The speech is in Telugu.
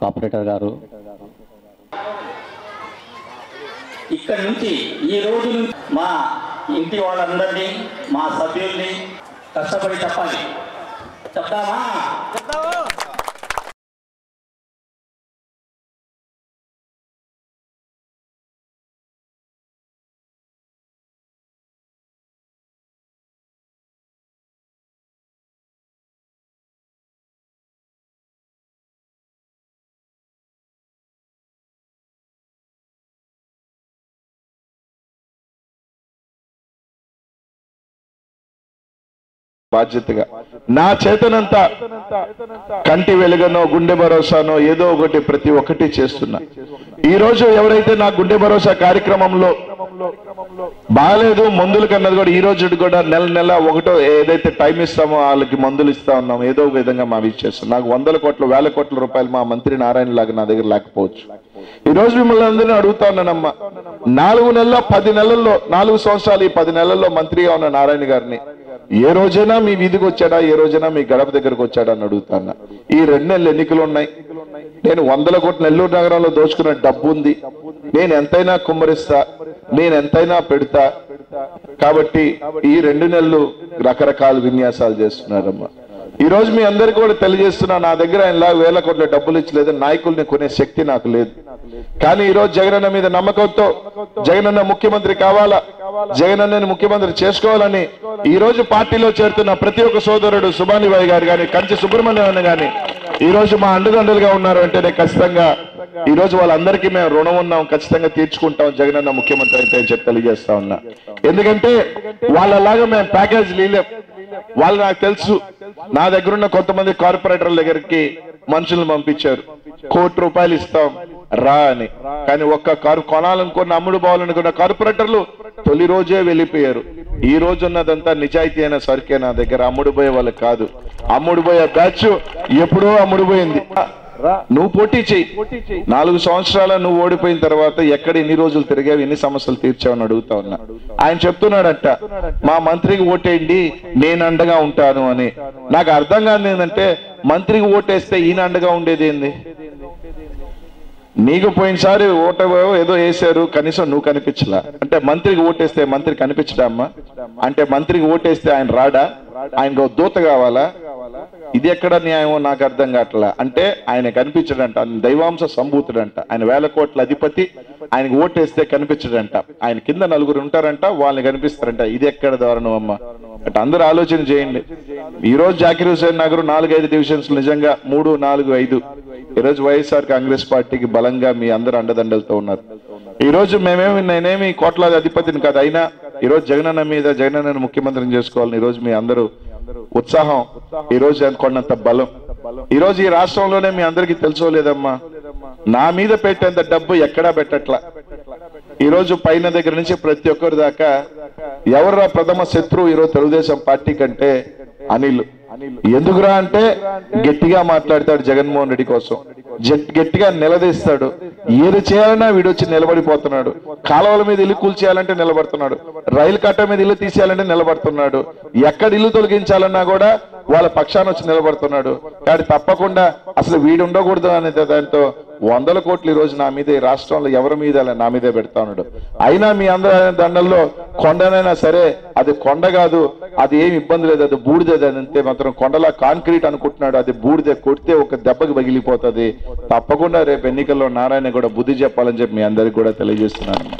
కార్పొరేటర్ గారు. ఇక్కడి నుంచి ఈ రోజు నుంచి మా ఇంటి వాళ్ళందరినీ మా సభ్యుల్ని కష్టపడి చెప్పాలి. చెప్తామా? బాధ్యతగా. నా చేతనంత కంటి వెలుగనో గుండె భరోసానో ఏదో ఒకటి ప్రతి ఒక్కటి చేస్తున్నా. ఈ రోజు ఎవరైతే నా గుండె భరోసా కార్యక్రమంలో బాగాలేదు మందులు కన్నది కూడా ఈ రోజు కూడా నెల నెల ఒకటో ఏదైతే టైం ఇస్తామో వాళ్ళకి మందులు ఇస్తా ఉన్నాం ఏదో ఒక విధంగా మా ఇచ్చేస్తాం నాకు వందల కోట్ల వేల కోట్ల రూపాయలు మా మంత్రి నారాయణ లాగా నా దగ్గర లేకపోవచ్చు. ఈ రోజు మిమ్మల్ని అందరినీ అడుగుతా ఉన్నానమ్మా నాలుగు నెలల్లో పది నెలల్లో నాలుగు సంవత్సరాలు ఈ పది నెలల్లో మంత్రిగా ఉన్న నారాయణ గారిని ఏ రోజైనా మీ వీధికి వచ్చాడా? ఏ రోజైనా మీ గడప దగ్గరకు వచ్చాడా అని అడుగుతాను ఈ రెండు నెలలు ఎన్నికలు ఉన్నాయి. నేను వందల కోట్ల నెల్లూరు నగరంలో దోచుకున్న డబ్బు ఉంది నేను ఎంతైనా కుమ్మరిస్తా. నేను ఎంతైనా పెడతా. కాబట్టి ఈ రెండు నెలలు రకరకాల విన్యాసాలు చేస్తున్నారమ్మా. ఈ రోజు మీ అందరికీ కూడా తెలియజేస్తున్నా నా దగ్గర ఆయనలా వేల కోట్ల డబ్బులు ఇచ్చలేదు. నాయకుల్ని కొనే శక్తి నాకు లేదు. కానీ ఈ రోజు జగనన్న మీద నమ్మకంతో జగనన్న ముఖ్యమంత్రి కావాలా? జగనన్నని ముఖ్యమంత్రి చేసుకోవాలని ఈ రోజు పార్టీలో చేరుతున్న ప్రతి ఒక్క సోదరుడు సుభానిబాయి గారు కానీ కంచి సుబ్రహ్మణ్యం గాని ఈ రోజు మా అండదండలుగా ఉన్నారు అంటేనే ఖచ్చితంగా ఈ రోజు వాళ్ళందరికీ మేము రుణం ఉన్నాం ఖచ్చితంగా తీర్చుకుంటాం జగనన్న ముఖ్యమంత్రి అయితే చెప్పి తెలియజేస్తా ఉన్నా. ఎందుకంటే వాళ్ళలాగా మేము ప్యాకేజ్ లీలేం. వాళ్ళు నాకు తెలుసు నా దగ్గరున్న కొంతమంది కార్పొరేటర్ల దగ్గరికి మనుషులను పంపించారు. కోటి రూపాయలు ఇస్తాం. రా అని కానీ ఒక్క కారు కొనాలనుకున్న అమ్ముడు పోవాలనుకున్న కార్పొరేటర్లు తొలి రోజే వెళ్ళిపోయారు. ఈ రోజు ఉన్నదంతా నిజాయితీ అయిన సరికే నా దగ్గర. అమ్ముడు పోయే వాళ్ళకి కాదు. అమ్ముడు పోయే బ్యాచ్ ఎప్పుడో అమ్ముడు పోయింది. నువ్వు పోటీ చెయ్యి. నాలుగు సంవత్సరాల నువ్వు ఓడిపోయిన తర్వాత ఎక్కడ ఎన్ని రోజులు తిరిగావు ఎన్ని సమస్యలు తీర్చావని అడుగుతా ఉన్నా. ఆయన చెప్తున్నాడట మా మంత్రికి ఓటేయండి నేను అండగా ఉంటాను అని. నాకు అర్థం కాదు ఏంటంటే మంత్రికి ఓటేస్తే ఈయన అండగా ఉండేది ఏంది? నీకు పోయినసారి ఓట ఏదో వేశారు కనీసం నువ్వు కనిపించలా. అంటే మంత్రికి ఓటేస్తే మంత్రి కనిపించడమ్మా అంటే మంత్రికి ఓటేస్తే ఆయన రాడా? ఆయనకు దూత కావాలా? ఇది ఎక్కడ న్యాయమో నాకు అర్థం కావట్లా. అంటే ఆయన కనిపించడంట ఆయన దైవాంశ సంభూతుడంట ఆయన వేల కోట్ల అధిపతి ఆయనకు ఓటేస్తే కనిపించడంట ఆయన కింద నలుగురు ఉంటారంట వాళ్ళని కనిపిస్తారంట. ఇది ఎక్కడ దారుణం అమ్మ? అంటే అందరూ ఆలోచన చేయండి. ఈ రోజు జాకిర్ హుసేన్ నగర్ నాలుగైదు డివిజన్స్ నిజంగా మూడు నాలుగు ఐదు. ఈ రోజు వైఎస్ఆర్ కాంగ్రెస్ పార్టీకి బలంగా మీ అందరు అండదండలతో ఉన్నారు. ఈ రోజు మేమేమి నేనేమి కోట్లాది అధిపతిని కాదు అయినా ఈ రోజు జగనన్న మీద జగనన్నను ముఖ్యమంత్రిని చేసుకోవాలని ఈ రోజు మీ అందరూ ఉత్సాహం. ఈ రోజు కొన్నంత బలం. ఈ రోజు ఈ రాష్ట్రంలోనే మీ అందరికీ తెలుసో లేదమ్మా? నా మీద పెట్టేంత డబ్బు ఎక్కడా పెట్టట్లా. ఈ రోజు పైన దగ్గర నుంచి ప్రతి ఒక్కరి దాకా ఎవరా ప్రథమ శత్రువు ఈరోజు తెలుగుదేశం పార్టీ కంటే అనిల్. ఎందుకురా అంటే గట్టిగా మాట్లాడతాడు జగన్మోహన్ రెడ్డి కోసం. గట్టిగా నిలదీస్తాడు. ఏది చేయాలన్నా వీడు వచ్చి నిలబడిపోతున్నాడు. కాలువల మీద ఇల్లు కూల్చేయాలంటే నిలబడుతున్నాడు. రైలు కట్ట మీద ఇల్లు తీసేయాలంటే నిలబడుతున్నాడు. ఎక్కడ ఇల్లు తొలగించాలన్నా కూడా వాళ్ళ పక్షాన వచ్చి నిలబడుతున్నాడు. కానీ తప్పకుండా అసలు వీడు ఉండకూడదు అనే దాంతో వందల కోట్లు ఈ రోజు నా మీద ఈ రాష్ట్రంలో ఎవరి మీద అలా నా మీదే పెడతా ఉన్నాడు. అయినా మీ అందరి దండల్లో కొండనైనా సరే అది కొండ కాదు అది ఏమి ఇబ్బంది లేదు అది బూడిదే అని అంతే మాత్రం. కొండలా కాంక్రీట్ అనుకుంటున్నాడు అది బూడిదే కొడితే ఒక దెబ్బకి పగిలిపోతుంది. తప్పకుండా రేపు ఎన్నికల్లో నారాయణ కూడా బుద్ధి చెప్పాలని చెప్పి మీ అందరికి కూడా తెలియజేస్తున్నాను.